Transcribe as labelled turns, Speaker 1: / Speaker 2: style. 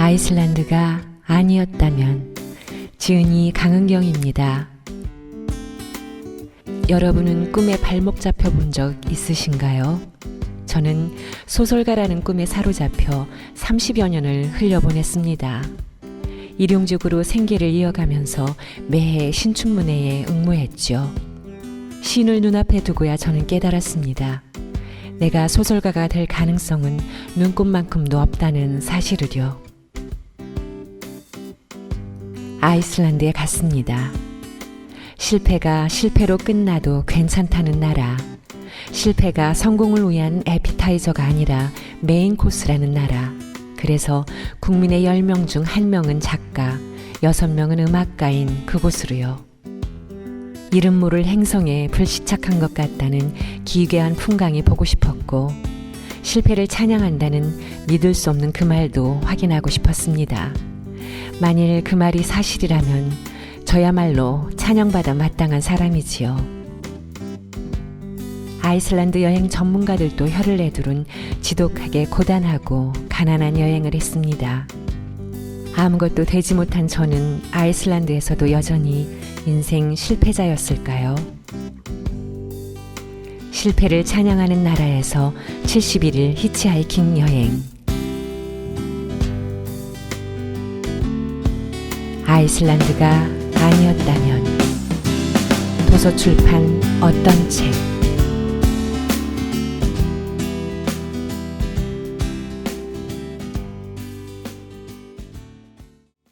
Speaker 1: 아이슬란드가 아니었다면 지은이 강은경입니다. 여러분은 꿈에 발목 잡혀 본 적 있으신가요? 저는 소설가라는 꿈에 사로잡혀 30여 년을 흘려보냈습니다. 일용직으로 생계를 이어가면서 매해 신춘문예에 응모했죠. 신을 눈앞에 두고야 저는 깨달았습니다. 내가 소설가가 될 가능성은 눈꽃만큼도 없다는 사실을요. 아이슬란드에 갔습니다. 실패가 실패로 끝나도 괜찮다는 나라. 실패가 성공을 위한 에피타이저가 아니라 메인 코스라는 나라. 그래서 국민의 10명 중 1명은 작가, 6명은 음악가인 그곳으로요. 이름 모를 행성에 불시착한 것 같다는 기괴한 풍광이 보고 싶었고, 실패를 찬양한다는 믿을 수 없는 그 말도 확인하고 싶었습니다. 만일 그 말이 사실이라면 저야말로 찬양받아 마땅한 사람이지요. 아이슬란드 여행 전문가들도 혀를 내두른 지독하게 고단하고 가난한 여행을 했습니다. 아무것도 되지 못한 저는 아이슬란드에서도 여전히 인생 실패자였을까요? 실패를 찬양하는 나라에서 71일 히치하이킹 여행. 아이슬란드가 아니었다면 도서출판 어떤 책